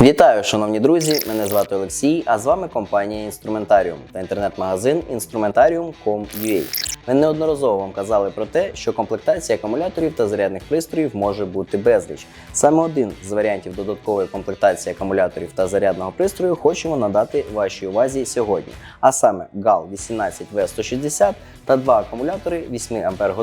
Вітаю, шановні друзі! Мене звати Олексій, а з вами компанія Інструментаріум та інтернет-магазин Instrumentarium.com.ua. Ми неодноразово вам казали про те, що комплектація акумуляторів та зарядних пристроїв може бути безліч. Саме один з варіантів додаткової комплектації акумуляторів та зарядного пристрою хочемо надати вашій увазі сьогодні. А саме GAL 18V160 та два акумулятори 8 Ах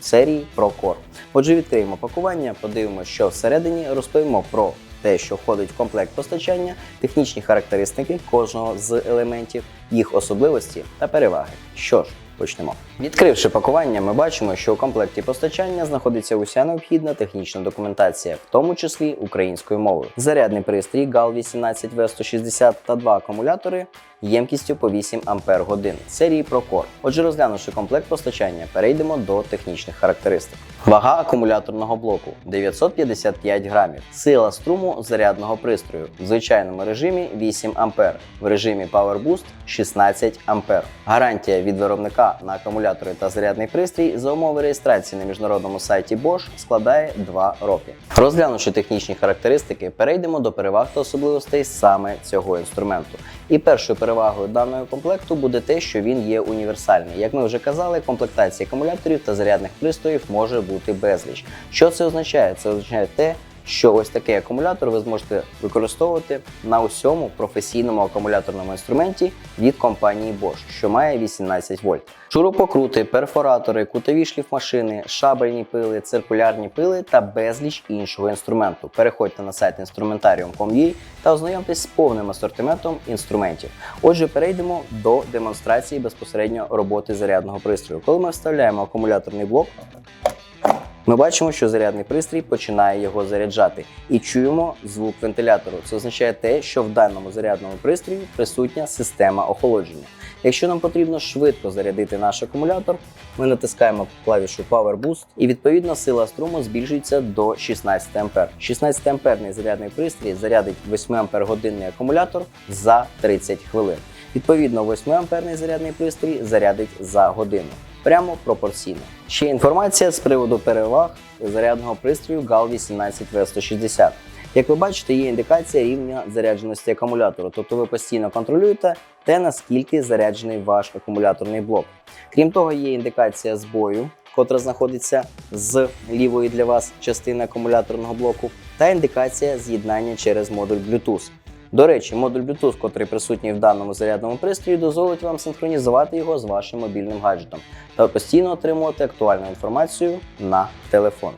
серії ProCore. Отже, відкриємо пакування, подивимося, що всередині, розповімо про те, що входить в комплект постачання, технічні характеристики кожного з елементів, їх особливості та переваги. Що ж, почнемо. Відкривши пакування, ми бачимо, що у комплекті постачання знаходиться уся необхідна технічна документація, в тому числі українською мовою. Зарядний пристрій GAL 18 v 160 та два акумулятори ємкістю по 8 Ах серії ProCore. Отже, розглянувши комплект постачання, перейдемо до технічних характеристик. Вага акумуляторного блоку 955 грамів. Сила струму зарядного пристрою в звичайному режимі 8 А, в режимі Power Boost 16 А. Гарантія від виробника на акумулятори та зарядний пристрій за умови реєстрації на міжнародному сайті Bosch складає 2 роки. Розглянувши технічні характеристики, перейдемо до переваг та особливостей саме цього інструменту. І першою перевагою даного комплекту буде те, що він є універсальний. Як ми вже казали, комплектація акумуляторів та зарядних пристроїв може бути безліч. Що це означає? Це означає те, що ось такий акумулятор ви зможете використовувати на усьому професійному акумуляторному інструменті від компанії Bosch, що має 18 вольт. Шурупокрути, перфоратори, кутові шліфмашини, шабельні пили, циркулярні пили та безліч іншого інструменту. Переходьте на сайт instrumentarium.com.ua та ознайомтесь з повним асортиментом інструментів. Отже, перейдемо до демонстрації безпосередньо роботи зарядного пристрою. Коли ми вставляємо акумуляторний блок, ми бачимо, що зарядний пристрій починає його заряджати і чуємо звук вентилятору. Це означає те, що в даному зарядному пристрої присутня система охолодження. Якщо нам потрібно швидко зарядити наш акумулятор, ми натискаємо клавішу Power Boost і відповідно сила струму збільшується до 16 А. 16 амперний зарядний пристрій зарядить 8 ампер годинний акумулятор за 30 хвилин. Відповідно, 8 амперний зарядний пристрій зарядить за годину. Прямо пропорційно. Ще інформація з приводу переваг зарядного пристрою GAL 18V160. Як ви бачите, є індикація рівня зарядженості акумулятору, тобто ви постійно контролюєте те, наскільки заряджений ваш акумуляторний блок. Крім того, є індикація збою, котра знаходиться з лівої для вас частини акумуляторного блоку, та індикація з'єднання через модуль Bluetooth. До речі, модуль Bluetooth, котрий присутній в даному зарядному пристрої, дозволить вам синхронізувати його з вашим мобільним гаджетом та постійно отримувати актуальну інформацію на телефон.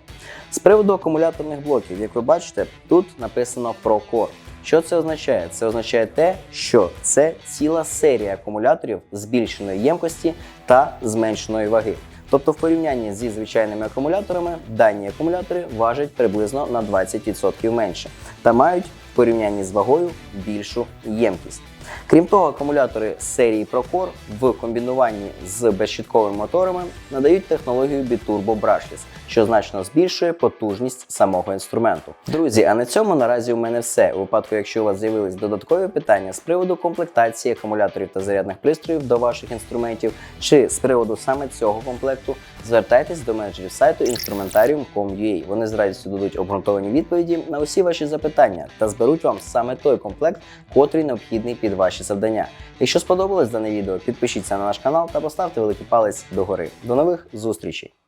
З приводу акумуляторних блоків, як ви бачите, тут написано ProCore. Що це означає? Це означає те, що це ціла серія акумуляторів збільшеної ємкості та зменшеної ваги. Тобто, в порівнянні зі звичайними акумуляторами, дані акумулятори важать приблизно на 20% менше та мають порівнянні з вагою більшу ємкість. Крім того, акумулятори серії ProCore в комбінуванні з безщітковими моторами надають технологію Biturbo Brushless, що значно збільшує потужність самого інструменту. Друзі, а на цьому наразі у мене все. У випадку, якщо у вас з'явились додаткові питання з приводу комплектації акумуляторів та зарядних пристроїв до ваших інструментів, чи з приводу саме цього комплекту, звертайтесь до менеджерів сайту instrumentarium.com.ua. Вони з радістю дадуть обґрунтовані відповіді на усі ваші запитання та зберуть вам саме той комплект, котрий необхідний під ваші завдання. Якщо сподобалось дане відео, підпишіться на наш канал та поставте великий палець догори. До нових зустрічей!